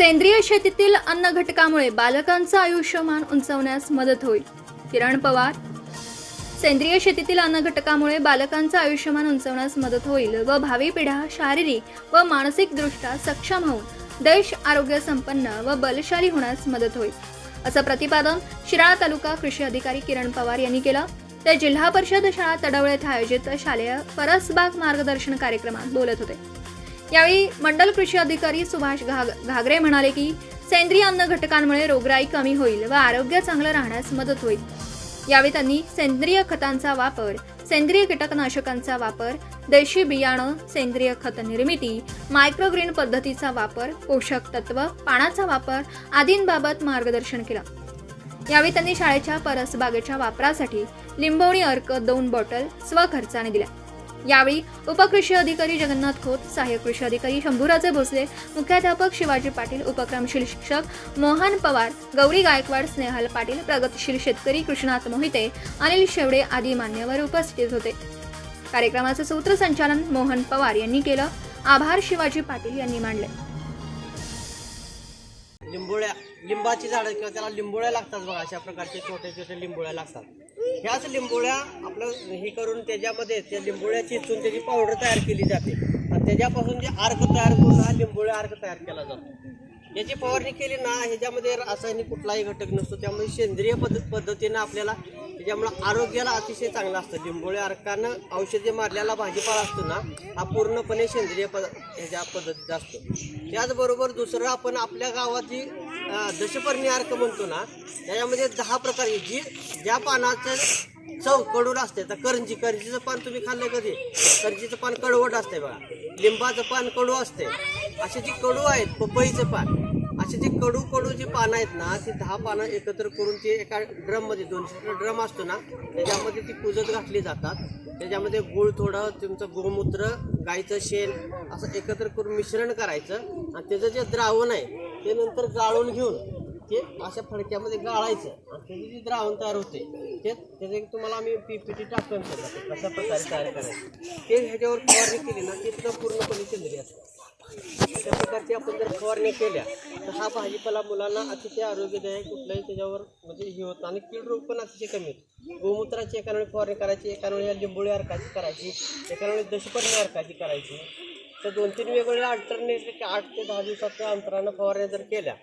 सेंद्रिय शेतीतील अन्न घटकामुळे बालकांचं आयुष्यमान उंचावण्यास मदत होईल. किरण पवार. सेंद्रिय शेतीतील अन्न घटकामुळे बालकांचं आयुष्यमान उंचावण्यास मदत होईल व भावी पिढ्या शारीरिक व मानसिकदृष्ट्या सक्षम होऊन देश आरोग्य संपन्न व बलशाली होण्यास मदत होईल. असं प्रतिपादन शिराळा तालुका कृषी अधिकारी किरण पवार यांनी केलं. ते जिल्हा परिषद शाळा तडवळे येथे आयोजित शालेय परसबाग मार्गदर्शन कार्यक्रमात बोलत होते. यावेळी मंडल कृषी अधिकारी सुभाष घाग घागरे म्हणाले की सेंद्रिय अन्न घटकांमुळे रोगराई कमी होईल व आरोग्य चांगलं राहण्यास मदत होईल. यावेळी त्यांनी सेंद्रिय खतांचा वापर सेंद्रिय कीटकनाशकांचा वापर देशी बियाणं सेंद्रिय खत निर्मिती मायक्रोग्रीन पद्धतीचा वापर पोषक तत्व पाण्याचा वापर आदींबाबत मार्गदर्शन केलं. यावेळी त्यांनी शाळेच्या परसबागेच्या वापरासाठी लिंबवणी अर्क दोन बॉटल स्वखर्चाने दिल्या. यावेळी उपकृषी अधिकारी जगन्नाथ खोत सहाय्यक कृषी अधिकारी शंभूराजे भोसले मुख्याध्यापक शिवाजी पाटील उपक्रमशील शिक्षक मोहन पवार गौरी गायकवाड स्नेहल पाटील प्रगतशील शेतकरी कृष्णात मोहिते अनिल शेवडे आदी मान्यवर उपस्थित होते. कार्यक्रमाचे सूत्रसंचालन मोहन पवार यांनी केलं. आभार शिवाजी पाटील यांनी मांडले लिंबोळ्या. लिंबाची झाडं किंवा त्याला लिंबोळ्या लागतात बघा अशा प्रकारचे छोटे छोटे लिंबोळ्या लागतात. ह्याच लिंबोळ्या आपलं हे करून त्याच्यामध्ये त्या लिंबोळ्याची चिचून त्याची पावडर तयार केली जाते. आणि त्याच्यापासून जे अर्क तयार करून हा लिंबोळ्या अर्क तयार केला जातो. याची फवारणी केली ना ह्याच्यामध्ये रासायनिक कुठलाही घटक नसतो त्यामुळे सेंद्रिय पद्धत पद्धतीनं आपल्याला त्याच्यामुळं आरोग्याला अतिशय चांगलं असतं. लिंबोळ्या अर्कानं औषधी मारलेला भाजीपाला असतो ना हा पूर्णपणे सेंद्रिय पद ह्याच्या पद्धतीचा असतो. त्याचबरोबर दुसरं आपण आपल्या गावाची दशपर्णी अर्क म्हणतो ना त्याच्यामध्ये दहा प्रकार जी ज्या पानाचं चवकडून असते. तर करंजी करंजीचं पान तुम्ही खाल्लं कधी? करंजीचं पान कडवट असते बघा. लिंबाचं पान कडू असते. असे जी कडू आहेत पपईचं पान असे जे कडू कडू जे पानं आहेत ना ती दहा पानं एकत्र करून ती एका ड्रममध्ये दोनशे लिटर ड्रम असतो ना त्याच्यामध्ये ती कुजत घातली जातात. त्याच्यामध्ये गुळ थोडं तुमचं गोमूत्र गाईचं शेण असं एकत्र करून मिश्रण करायचं आणि त्याचं जे द्रावण आहे ते नंतर गाळून घेऊन ते अशा फडक्यामध्ये गाळायचं. आणि त्याचे जे द्रावण तयार होते ते त्याचे तुम्हाला आम्ही पी पी टी टाकून कशा प्रकारे तयार करायचं. ते ह्याच्यावर फवारणी केली ना ते सुद्धा पूर्णपणे सेंद्रिय असतं. अशा आपण जर फवारणी केल्या तर हा भाजीपाला मुलांना अतिशय आरोग्यदायक कुठलाही त्याच्यावर म्हणजे हे होतं आणि कीड रोग पण अतिशय कमी होतो. गोमूत्राची एका वेळी फवारणी करायची एका वेळी लिंबोळी अर्काची करायची एका वेळी दशपर्णी अर्काची करायची. तर दोन तीन वेगवेगळ्या अल्टरनेट आठ ते दहा दिवसाच्या अंतरानं फवारण्या जर केल्या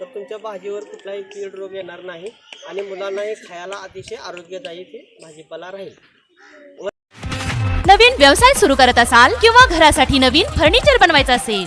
तर तुमच्या भाजीवर कुठलाही कीड रोग येणार नाही आणि मुलांनाही खायला अतिशय आरोग्यदायी ते भाजीपाला राहील. नवीन व्यवसाय सुरू करत असाल किंवा घरासाठी नवीन फर्निचर बनवायचं असेल